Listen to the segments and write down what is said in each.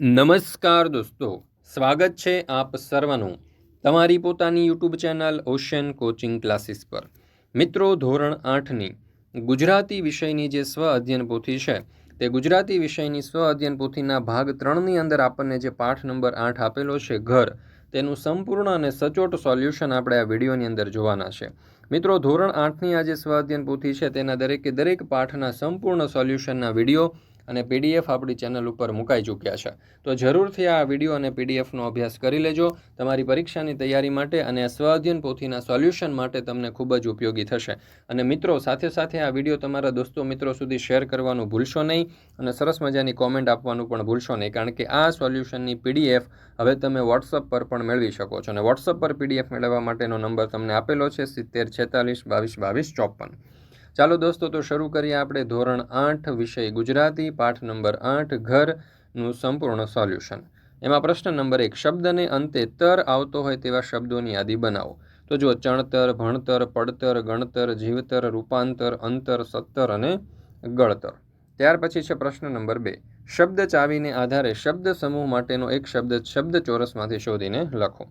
નમસ્કાર દોસ્તો, સ્વાગત છે આપ સર્વનું તમારી પોતાની YouTube channel ocean coaching classes પર. મિત્રો, ધોરણ આઠની ગુજરાતી વિષયની જે સ્વ અધ્યયન પોથી છે, તે ગુજરાતી વિષયની સ્વ અધ્યયન પોથીના ભાગ ત્રણની અંદર આપણને જે પાઠ નંબર આઠ આપેલો છે, ઘર, તેનું સંપૂર્ણ અને સચોટ સોલ્યુશન આપણે આ વિડીયોની અંદર જોવાના છે. મિત્રો, ધોરણ આઠની આ જે સ્વ અધ્યયન પોથી છે, તેના દરેકે દરેક પાઠના સંપૂર્ણ સોલ્યુશનના વીડિયો અને પીડીએફ આપણી ચેનલ ઉપર મુકાઈ ચૂક્યા છે. તો જરૂરથી આ વીડિયો અને પીડીએફનો અભ્યાસ કરી લેજો. તમારી પરીક્ષાની તૈયારી માટે અને સ્વાધ્યન પોથીના સોલ્યુશન માટે તમને ખૂબ જ ઉપયોગી થશે. અને મિત્રો, સાથે સાથે આ વીડિયો તમારા દોસ્તો મિત્રો સુધી શેર કરવાનું ભૂલશો નહીં અને સરસ મજાની કોમેન્ટ આપવાનું પણ ભૂલશો નહીં. કારણ કે આ સોલ્યુશનની પીડીએફ હવે તમે વોટ્સઅપ પર પણ મેળવી શકો છો. અને વોટ્સઅપ પર પીડીએફ મેળવવા માટેનો નંબર તમને આપેલો છે સિત્તેર છેતાલીસ બાવીસ બાવીસ ચોપન. ચાલો દોસ્તો, તો શરૂ કરીએ આપણે ધોરણ આઠ વિષય ગુજરાતી, પાઠ નંબર આઠ, ઘરનું સંપૂર્ણ સોલ્યુશન. એમાં પ્રશ્ન નંબર એક, શબ્દને અંતે તર આવતો હોય તેવા શબ્દોની યાદી બનાવો. તો જો ચણતર, ભણતર, પડતર, ગણતર, જીવતર, રૂપાંતર, અંતર, સત્તર અને ગળતર ત્યાર પછી છે પ્રશ્ન નંબર બે. શબ્દ ચાવીને આધારે શબ્દ સમૂહ માટેનો એક શબ્દ શબ્દ ચોરસમાંથી શોધીને લખો.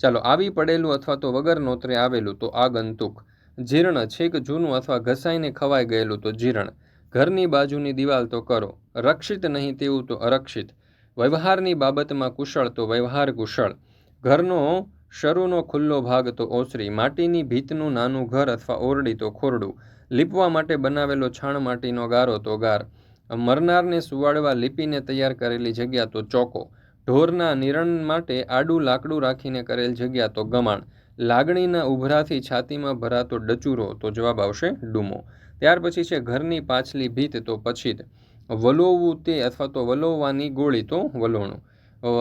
ચાલો, આવી પડેલું અથવા તો વગર નોતરે આવેલું તો આગંતુક જીર્ણ છેક જૂનું અથવા ઘસાઈને ખવાઈ ગયેલું તો જીર્ણ. ઘરની બાજુની દિવાલ તો કરો. રક્ષિત નહીં તેવું તો અરક્ષિત. વ્યવહારની બાબતમાં કુશળ તો વ્યવહાર કુશળ. ઘરનો શરૂનો ખુલ્લો ભાગ તો ઓસરી. માટીની ભીતનું નાનું ઘર અથવા ઓરડી તો ખોરડું. લીપવા માટે બનાવેલો છાણ માટીનો ગારો તો ગાર. મરનારને સુવાડવા લીપીને તૈયાર કરેલી જગ્યા તો ચોકો. ઢોરના નિરણ માટે આડું લાકડું રાખીને કરેલ જગ્યા તો ગમાણ. લાગણીના ઉભરાથી છાતીમાં ભરાતો ડચુરો, તો જવાબ આવશે ડૂમો. ત્યાર પછી છે ઘરની પાછલી ભીત, તો પછીત વલોવવું તે અથવા તો વલોવવાની ગોળી, તો વલોણું.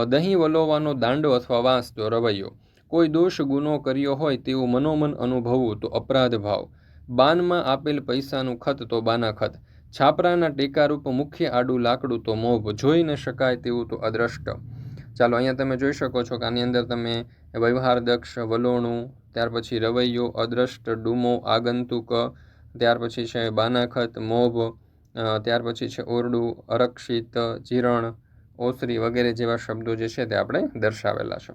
દહીં વલોવવાનો દાંડો અથવા વાંસ, તો રવૈયો. કોઈ દોષ ગુનો કર્યો હોય તેવું મનોમન અનુભવવું, તો અપરાધ ભાવ. બાનમાં આપેલ પૈસાનું ખત, તો બાના ખત. છાપરાના ટેકારૂપ મુખ્ય આડું લાકડું, તો મોભ. જોઈ ન શકાય તેવું, તો અદ્રષ્ટ. ચાલો, અહીંયા તમે જોઈ શકો છો કે આની અંદર તમે વ્યવહાર, દક્ષ, વલોણું, ત્યાર પછી રવૈયો, અદ્રષ્ટ, ડૂમો, આગંતુક, ત્યાર પછી છે બાનાખત, મોભ ત્યાર પછી છે ઓરડું, અરક્ષિત, જીરણ, ઓસરી વગેરે જેવા શબ્દો જે છે તે આપણે દર્શાવેલા છે.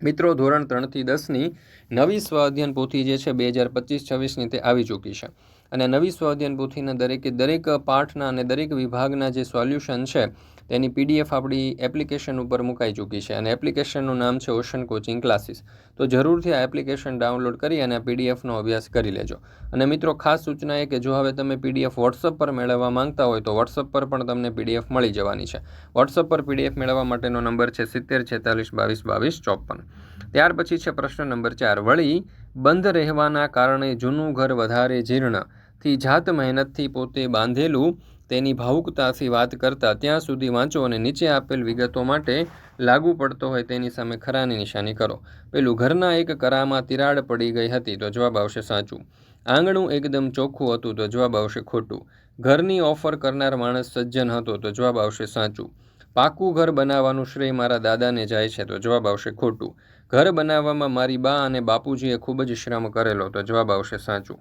મિત્રો, ધોરણ ત્રણથી દસની નવી સ્વ અધ્યયન પોથી જે છે બે હજાર પચીસ છવ્વીસની તે આવી ચૂકી છે. અને નવી સ્વ અધ્યયન પોથીના દરેકે દરેક પાઠના અને દરેક વિભાગના જે સોલ્યુશન છે, તેની પીડીએફ આપણી એપ્લિકેશન ઉપર મુકાઈ ચૂકી છે. અને એપ્લિકેશનનું નામ છે ઓશન કોચિંગ ક્લાસીસ. તો જરૂરથી આ એપ્લિકેશન ડાઉનલોડ કરી અને પીડીએફનો અભ્યાસ કરી લેજો. અને મિત્રો, ખાસ સૂચના એ કે જો હવે તમે પીડીએફ વોટ્સઅપ પર મેળવવા માંગતા હોય, તો વોટ્સઅપ પર પણ તમને પીડીએફ મળી જવાની છે. વોટ્સઅપ પર પીડીએફ મેળવવા માટેનો નંબર છે સિત્તેર છેતાલીસ બાવીસ બાવીસ ચોપન. ત્યાર પછી છે પ્રશ્ન નંબર ચાર. વળી બંધ રહેવાના કારણે જૂનું ઘર વધારે જીર્ણથી જાત મહેનતથી પોતે બાંધેલું તેની ભાવુકતાથી વાત કરતા ત્યાં સુધી વાંચો અને નીચે આપેલ વિગતો માટે લાગુ પડતો હોય તેની સામે ખરાની નિશાની કરો. પેલું ઘરના એક કરામાં તિરાડ પડી ગઈ હતી તો જવાબ આવશે સાચું. આંગણું એકદમ ચોખ્ખું હતું તો જવાબ આવશે ખોટું. ઘરની ઓફર કરનાર માણસ સજ્જન હતો તો જવાબ આવશે સાચું. પાકું ઘર બનાવવાનું શ્રેય મારા દાદાને જાય છે તો જવાબ આવશે ખોટું. ઘર બનાવવામાં મારી બા અને બાપુજીએ ખૂબ જ શ્રમ કરેલો તો જવાબ આવશે સાચું.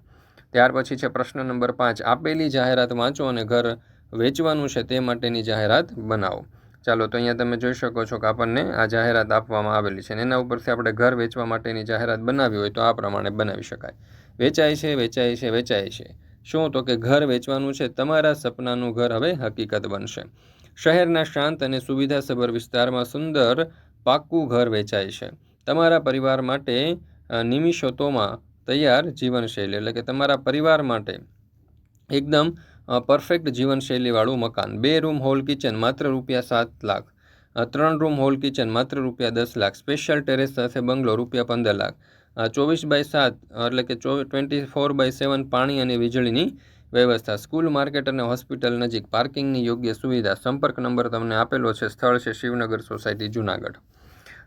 ત્યાર પછી છે પ્રશ્ન નંબર પાંચ. આપેલી જાહેરાત વાંચો અને ઘર વેચવાનું છે તે માટેની જાહેરાત બનાવો. ચાલો, તો અહીંયા તમે જોઈ શકો છો કે આપણને આ જાહેરાત આપવામાં આવેલી છે અને એના ઉપરથી આપણે ઘર વેચવા માટેની જાહેરાત બનાવી હોય તો આ પ્રમાણે બનાવી શકાય. વેચાય છે વેચાય છે વેચાય છે. શું? તો કે ઘર વેચવાનું છે તમારા સપનાનું ઘર હવે હકીકત બનશે. શહેરના શાંત અને સુવિધાસભર વિસ્તારમાં સુંદર પાક્કું ઘર વેચાય છે. તમારા પરિવાર માટે નિમિષતોમાં તૈયાર જીવનશૈલી એટલે કે તમારા પરિવાર માટે એકદમ પરફેક્ટ જીવનશૈલીવાળું મકાન. બે રૂમ હોલ કિચન માત્ર રૂપિયા સાત લાખ. ત્રણ રૂમ હોલ કિચન માત્ર રૂપિયા દસ લાખ. સ્પેશિયલ ટેરેસ સાથે બંગલો રૂપિયા પંદર લાખ. ચોવીસ બાય સાત, એટલે કે ચો ટ્વેન્ટી ફોર બાય સેવન પાણી અને વીજળીની વ્યવસ્થા. સ્કૂલ માર્કેટ અને હોસ્પિટલ નજીક. પાર્કિંગની યોગ્ય સુવિધા. સંપર્ક નંબર તમને આપેલો છે. સ્થળ છે શિવનગર સોસાયટી જુનાગઢ.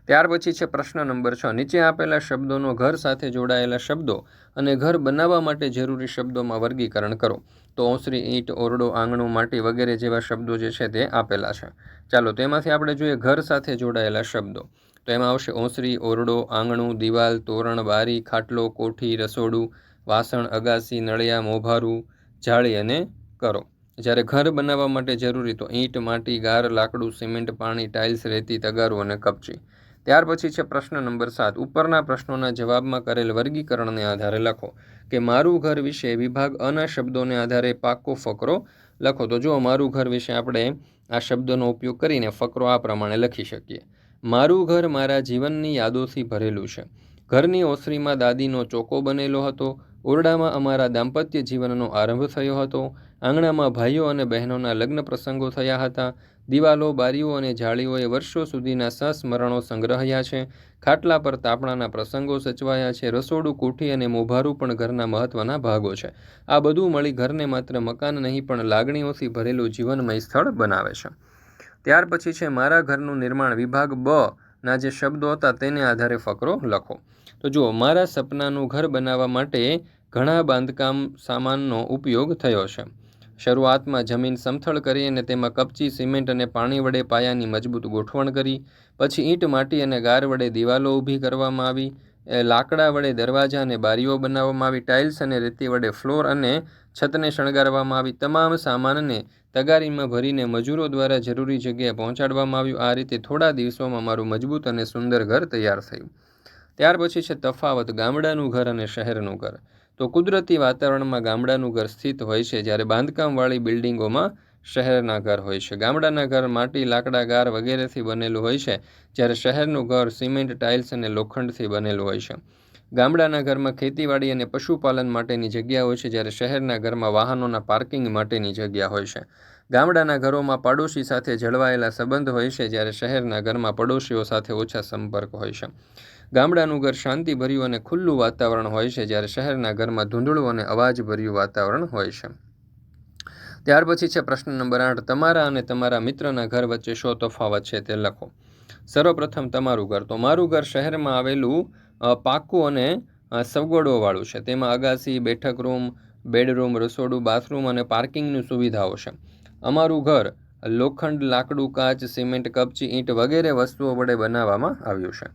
ત્યાર પછી છે પ્રશ્ન નંબર છ. નીચે આપેલા શબ્દોનો ઘર સાથે જોડાયેલા શબ્દો અને ઘર બનાવવા માટે જરૂરી શબ્દોમાં વર્ગીકરણ કરો. તો ઓસરી, ઈંટ, ઓરડો, આંગણું, માટી વગેરે જેવા શબ્દો જે છે તે આપેલા છે. ચાલો, તેમાંથી આપણે જોઈએ ઘર સાથે જોડાયેલા શબ્દો. તો એમાં આવશે ઓસરી, ઓરડો, આંગણું, દિવાલ, તોરણ, બારી, ખાટલો, કોઠી, રસોડું, વાસણ, અગાસી, નળિયા, મોભારું, જાળી અને કરો. જ્યારે ઘર બનાવવા માટે જરૂરી તો ઈંટ, માટી, ગાર, લાકડું, સિમેન્ટ, પાણી, ટાઇલ્સ, રેતી, તગારું અને કપચી. ત્યાર પછી છે પ્રશ્ન નંબર સાત. ઉપરના પ્રશ્નોના જવાબમાં કરેલ વર્ગીકરણને આધારે લખો કે મારું ઘર વિશે વિભાગ અના શબ્દોને આધારે પાકો ફકરો લખો. તો જો મારું ઘર વિશે આપણે આ શબ્દનો ઉપયોગ કરીને ફકરો આ પ્રમાણે લખી શકીએ. મારું ઘર મારા જીવનની યાદોથી ભરેલું છે. ઘરની ઓસરીમાં દાદીનો ચોકો બનેલો હતો. ઓરડામાં અમારા દાંપત્ય જીવનનો આરંભ થયો હતો. આંગણામાં ભાઈઓ અને બહેનોના લગ્ન પ્રસંગો થયા હતા. દિવાલો, બારીઓ અને જાળીઓએ વર્ષો સુધીના સંસ્મરણો સંગ્રહ્યા છે. ખાટલા પર તાપણાના પ્રસંગો સચવાયા છે. રસોડું, કોઠી અને મોભારું પણ ઘરના મહત્વના ભાગો છે. આ બધું મળી ઘરને માત્ર મકાન નહીં, પણ લાગણીઓથી ભરેલું જીવનમય સ્થળ બનાવે છે. ત્યાર પછી છે મારા ઘરનું નિર્માણ વિભાગ બ ના જે શબ્દો હતા તેને આધારે ફકરો લખો. તો જુઓ, મારા સપનાનું ઘર બનાવવા માટે ઘણા બાંધકામ સામાનનો ઉપયોગ થયો છે. શરૂઆતમાં જમીન સમથળ કરી અને તેમાં કપચી, સિમેન્ટ અને પાણી વડે પાયાની મજબૂત ગોઠવણ કરી. પછી ઈંટ, માટી અને ગાર વડે દિવાલો ઊભી કરવામાં આવી. લાકડા વડે દરવાજા અને બારીઓ બનાવવામાં આવી. ટાઇલ્સ અને રેતી વડે ફ્લોર અને છતને શણગારવામાં આવી. તમામ સામાનને તગારીમાં ભરીને મજૂરો દ્વારા જરૂરી જગ્યાએ પહોંચાડવામાં આવ્યું. આ રીતે થોડા દિવસોમાં મારું મજબૂત અને સુંદર ઘર તૈયાર થયું. ત્યાર પછી છે તફાવત ગામડાનું ઘર અને શહેરનું ઘર. તો કુદરતી વાતાવરણમાં ગામડાનું ઘર સ્થિત હોય છે, જ્યારે બાંધકામવાળી બિલ્ડિંગોમાં શહેરના ઘર હોય છે. ગામડાના ઘર માટી લાકડા ગાર વગેરેથી બનેલું હોય છે, જ્યારે શહેરનું ઘર સિમેન્ટ, ટાઇલ્સ અને લોખંડથી બનેલું હોય છે. ગામડાના ઘરમાં ખેતીવાડી અને પશુપાલન માટેની જગ્યા હોય છે, જ્યારે શહેરના ઘરમાં વાહનોના પાર્કિંગ માટેની જગ્યા હોય છે. ગામડાના ઘરોમાં પાડોશી સાથે જળવાયેલા સંબંધ હોય છે, જ્યારે શહેરના ઘરમાં પડોશીઓ સાથે ઓછા સંપર્ક હોય છે. ગામડાનું ઘર શાંતિભર્યું અને ખુલ્લું વાતાવરણ હોય છે, જ્યારે શહેરના ઘરમાં ધૂંધળું અને અવાજભર્યું વાતાવરણ હોય છે. ત્યાર પછી છે પ્રશ્ન નંબર આઠ, તમારા અને તમારા મિત્રના ઘર વચ્ચે શો તફાવત છે તે લખો. સર્વપ્રથમ તમારું ઘર. તો મારું ઘર શહેરમાં આવેલું પાકું અને સગવડોવાળું છે. તેમાં અગાસી, બેઠક રૂમ, બેડરૂમ, રસોડું, બાથરૂમ અને પાર્કિંગની સુવિધાઓ છે. અમારું ઘર લોખંડ, લાકડું, કાચ, સિમેન્ટ, કપચી, ઈંટ વગેરે વસ્તુઓ વડે બનાવવામાં આવ્યું છે.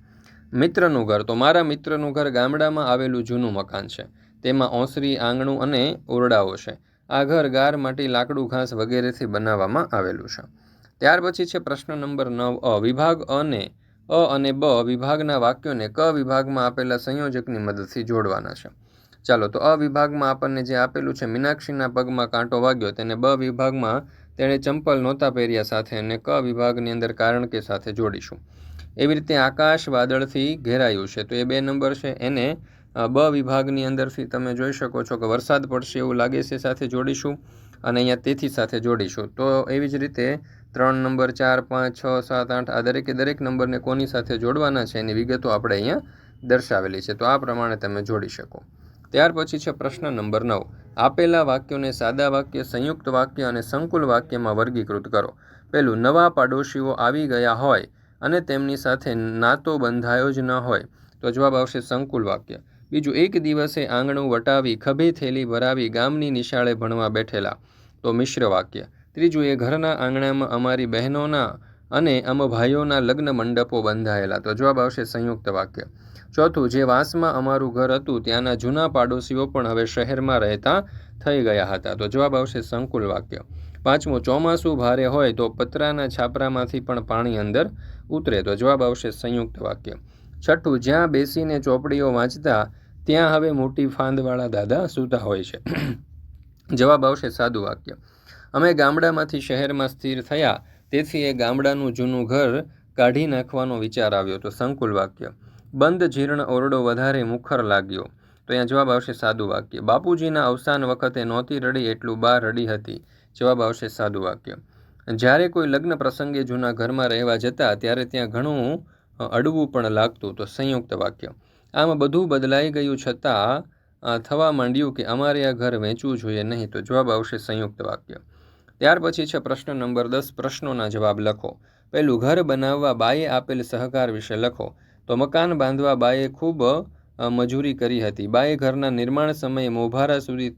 મિત્રનું ઘર. તો મારા મિત્રનું ઘર ગામડામાં આવેલું જૂનું મકાન છે. તેમાં ઓસરી, આંગણું અને ઓરડાઓ છે. આ ઘર ગાર, માટી, લાકડું, ઘાસ વગેરેથી બનાવવામાં આવેલું છે. ત્યાર પછી છે પ્રશ્ન નંબર નવ, અ વિભાગ અને, અ અને બ વિભાગના વાક્યોને ક વિભાગમાં આપેલા સંયોજકની મદદથી જોડવાના છે. ચાલો, તો અ વિભાગમાં આપણને જે આપેલું છે મીનાક્ષીના પગમાં કાંટો વાગ્યો, તેને બ વિભાગમાં તેણે ચંપલ નહોતા પહેર્યા સાથે અને ક વિભાગની અંદર કારણ કે સાથે જોડીશું. એવી રીતે આકાશ વાદળથી ઘેરાયું છે. તો એ બે નંબર છે. એને બ વિભાગની અંદરથી તમે જોઈ શકો છો કે વરસાદ પડશે એવું લાગે છે. સાથે જોડીશું અને અહીંયા તેથી સાથે જોડીશું. તો એવી જ રીતે ત્રણ નંબર, ચાર, પાંચ, છ, સાત, આઠ આ દરેકે દરેક નંબરને કોની સાથે જોડવાના છે એની વિગતો આપણે અહીંયા દર્શાવેલી છે. તો આ પ્રમાણે તમે જોડી શકો. ત્યાર પછી છે પ્રશ્ન નંબર નવ. આપેલા વાક્યોને સાદા વાક્ય, સંયુક્ત વાક્ય અને સંકુલ વાક્યમાં વર્ગીકૃત કરો. પહેલું નવા પાડોશીઓ આવી ગયા હોય અને તેમની સાથે નાતો બંધાયો જ ન હોય. તો જવાબ આવશે સંકુલ વાક્ય. બીજું, એક દિવસે આંગણું વટાવી, ખભે થેલી ભરાવી, ગામની નિશાળે ભણવા બેઠેલા. તો મિશ્ર વાક્ય. ત્રીજું, એ ઘરના આંગણામાં અમારી બહેનોના અને અમ ભાઈઓના લગ્ન મંડપો બંધાયેલા. તો જવાબ આવશે સંયુક્ત વાક્ય. ચોથું, જે વાંસમાં અમારું ઘર હતું, ત્યાંના જૂના પાડોશીઓ પણ હવે શહેરમાં રહેતા થઈ ગયા હતા. તો જવાબ આવશે સંકુલ વાક્ય. પાંચમું ચોમાસું ભારે હોય તો પતરાના છાપરામાંથી પણ પાણી અંદર ઉતરે તો જવાબ આવશે સંયુક્ત વાક્ય. છઠ્ઠું, જ્યાં બેસીને ચોપડીઓ વાંચતા, ત્યાં હવે મોટી ફાંદવાળા દાદા સૂતા હોય છે. જવાબ આવશે સાદું વાક્ય. અમે ગામડામાંથી શહેરમાં સ્થિર થયા, તેથી એ ગામડાનું જૂનું ઘર કાઢી નાખવાનો વિચાર આવ્યો તો સંકુલ વાક્ય. બંધ જીર્ણ ઓરડો વધારે મુખર લાગ્યો. તો અહીંયા જવાબ આવશે સાદું વાક્ય. બાપુજીના અવસાન વખતે નહોતી રડી, એટલું બા રડી હતી. જવાબ આવશે સાદું વાક્ય. જ્યારે કોઈ લગ્ન પ્રસંગે જૂના ઘરમાં રહેવા જતા, ત્યારે ત્યાં ઘણું અડવું પણ લાગતું તો સંયુક્ત વાક્ય. આમ બધું બદલાઈ ગયું છતાં થવા માંડ્યું કે અમારે આ ઘર વેચવું જોઈએ નહીં તો જવાબ આવશે સંયુક્ત વાક્ય. ત્યાર પછી છે પ્રશ્ન નંબર દસ, પ્રશ્નોના જવાબ લખો. પહેલું, ઘર બનાવવા બાએ આપેલ સહકાર વિશે લખો. તો મકાન બાંધવા બાએ ખૂબ મજૂરી કરી હતી. બાએ ઘરના નિર્માણ સમયે મોભારા સુધી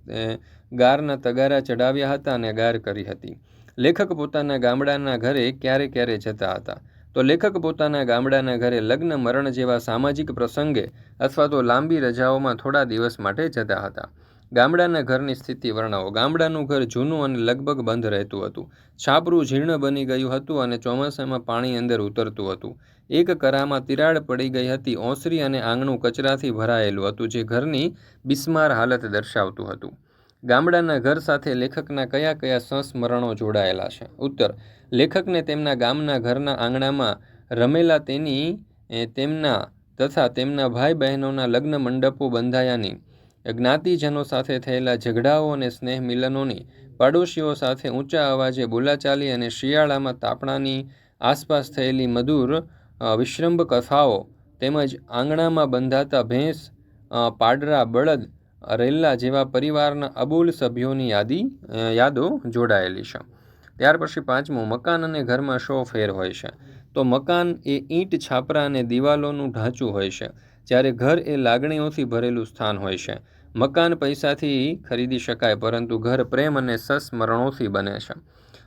ગારના તગારા ચડાવ્યા હતા અને ગાર કરી હતી. લેખક પોતાના ગામડાના ઘરે ક્યારે ક્યારે જતા હતા? તો લેખક પોતાના ગામડાના ઘરે લગ્ન, મરણ જેવા સામાજિક પ્રસંગે અથવા તો લાંબી રજાઓમાં થોડા દિવસ માટે જતા હતા. ગામડાના ઘરની સ્થિતિ વર્ણવો. ગામડાનું ઘર જૂનું અને લગભગ બંધ રહેતું હતું. છાપરું જીર્ણ બની ગયું હતું અને ચોમાસામાં પાણી અંદર ઉતરતું હતું. એક કરામાં તિરાડ પડી ગઈ હતી. ઓસરી અને આંગણું કચરાથી ભરાયેલું હતું, જે ઘરની બિસ્માર હાલત દર્શાવતું હતું. ગામડાના ઘર સાથે લેખકના કયા કયા સંસ્મરણો જોડાયેલા છે? ઉત્તર. લેખકને તેમના ગામના ઘરના આંગણામાં રમેલા તેની તેમના તથા તેમના ભાઈ બહેનોના લગ્ન મંડપો બંધાયાની જ્ઞાતિજનો સાથે થયેલા ઝઘડાઓ અને સ્નેહ મિલનોની પાડોશીઓ સાથે ઊંચા અવાજે બોલાચાલી અને શિયાળામાં તાપણાની આસપાસ થયેલી મધુર વિશ્રંભ કથાઓ તેમજ આંગણામાં બંધાતા ભેંસ પાડરા, બળદ, રેલ્લા જેવા પરિવારના અબૂલ સભ્યોની યાદી યાદો જોડાયેલી છે. ત્યાર પછી પાંચમું, મકાન અને ઘરમાં શો ફેર હોય છે. તો મકાન એ ઈંટ, છાપરા અને દિવાલોનું ઢાંચું હોય છે. જ્યારે ઘર એ લાગણીઓથી ભરેલું સ્થાન હોય છે. મકાન પૈસાથી ખરીદી શકાય, પરંતુ ઘર પ્રેમ અને સસ્મરણોથી બને છે.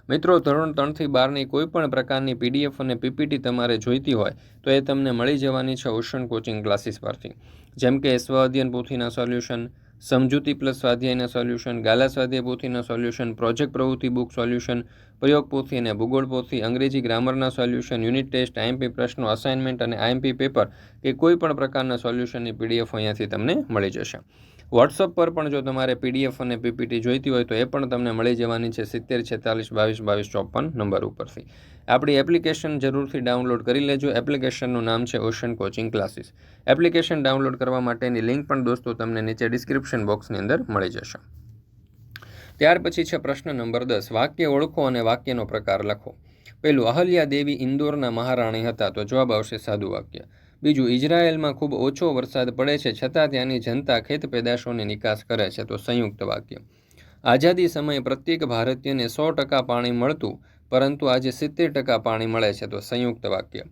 મિત્રો, ધોરણ ત્રણથી બારની કોઈ પણ પ્રકારની પીડીએફ અને પીપીટી તમારે જોઈતી હોય, તો એ તમને મળી જવાની છે ઓશન કોચિંગ ક્લાસીસ પરથી. જેમ કે સ્વ અધ્યયન પોથીના સોલ્યુશન સમજૂતી પ્લસ સ્વાધ્યાયના સોલ્યુશન, ગાલા સ્વાધ્યાય પોથીના સોલ્યુશન, પ્રોજેક્ટ પ્રવૃત્તિ બુક સોલ્યુશન, પ્રયોગ પોથી અને ભૂગોળ પોથી, અંગ્રેજી ગ્રામરના સોલ્યુશન, યુનિટ ટેસ્ટ, આઈએમપી પ્રશ્નો, અસાઇનમેન્ટ અને આઈએમપી પેપર કે કોઈ પણ પ્રકારના સોલ્યુશનની પીડીએફ અહીંયાથી તમને મળી જશે. વોટ્સઅપ પર પણ જો તમારે પીડીએફ અને પીપીટી જોઈતી હોય તો એ પણ તમને મળી જવાની છે સિત્તેર, છેતાલીસ, બાવીસ બાવીસ, ચોપન નંબર ઉપરથી. આપણી એપ્લિકેશન જરૂરથી ડાઉનલોડ કરી લેજો. એપ્લિકેશનનું નામ છે ocean coaching classes application download કરવા માટેની લિંક પણ દોસ્તો તમને નીચે ડિસ્ક્રિપ્શન બોક્સની અંદર મળી જશે. ત્યાર પછી છે પ્રશ્ન નંબર દસ. વાક્ય ઓળખો અને વાક્યનો પ્રકાર લખો. પહેલું, અહલ્યા દેવી ઇન્દોરના મહારાણી હતા તો જવાબ આવશે સાદું વાક્ય. બીજું ઇઝરાયેલમાં ખૂબ ઓછો વરસાદ પડે છે, છતાં ત્યાંની જનતા ખેત પેદાશોની નિકાસ કરે છે, તો સંયુક્ત વાક્ય. આઝાદી સમયે પ્રત્યેક ભારતીયને સો ટકા પાણી મળતું, પરંતુ આજે સિત્તેર ટકા પાણી મળે છે, તો સંયુક્ત વાક્ય.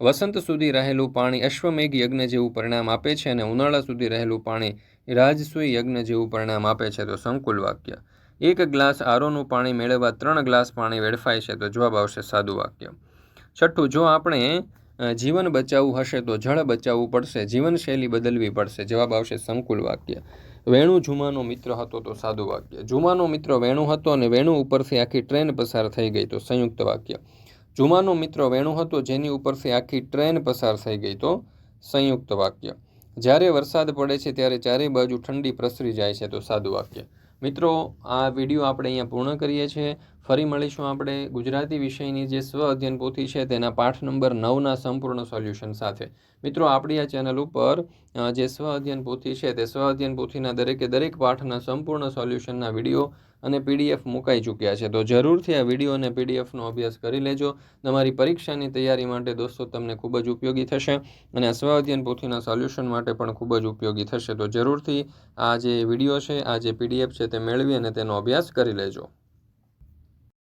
વસંત સુધી રહેલું પાણી અશ્વમેઘ યજ્ઞ જેવું પરિણામ આપે છે અને ઉનાળા સુધી રહેલું પાણી રાજસુઈ યજ્ઞ જેવું પરિણામ આપે છે, તો સંકુલ વાક્ય. એક ગ્લાસ આરોનું પાણી મેળવવા ત્રણ ગ્લાસ પાણી વેડફાય છે, તો જવાબ આવશે સાદું વાક્ય. છઠ્ઠું, જો આપણે જીવન બચાવવું હશે તો જળ બચાવવું પડશે, જીવનશૈલી બદલવી પડશે. જવાબ આવશે સંકુલ વાક્ય. વેણુ જુમાનો મિત્ર હતો તો સાદું વાક્ય. જુમાનો મિત્ર વેણુ હતો અને વેણુ ઉપરથી આખી ટ્રેન પસાર થઈ ગઈ તો સંયુક્ત વાક્ય. જુમાનો મિત્ર વેણુ હતો જેની ઉપરથી આખી ટ્રેન પસાર થઈ ગઈ તો સંયુક્ત વાક્ય. જ્યારે વરસાદ પડે છે ત્યારે ચારે બાજુ ઠંડી પ્રસરી જાય છે તો સાદું વાક્ય. મિત્રો, આ વીડિયો આપણે અહીંયા પૂર્ણ કરીએ છીએ. ફરી મળીશું આપણે ગુજરાતી વિષયની જે સ્વ અધ્યયન પોથી છે તેના પાઠ નંબર નવના સંપૂર્ણ સોલ્યુશન સાથે. મિત્રો, આપણી આ ચેનલ ઉપર જે સ્વ અધ્યયન પોથી છે તે સ્વ અધ્યયન પોથીના દરેકે દરેક પાઠના સંપૂર્ણ સોલ્યુશનના વીડિયો અને પીડીએફ મુકાઈ ચૂક્યા છે. તો જરૂરથી આ વીડિયો અને પીડીએફનો અભ્યાસ કરી લેજો. તમારી પરીક્ષાની તૈયારી માટે દોસ્તો તમને ખૂબ જ ઉપયોગી થશે અને આ અધ્યયન પોથીના સોલ્યુશન માટે પણ ખૂબ જ ઉપયોગી થશે. તો જરૂરથી આ જે વીડિયો છે, આ જે પીડીએફ છે તે મેળવી અને તેનો અભ્યાસ કરી લેજો.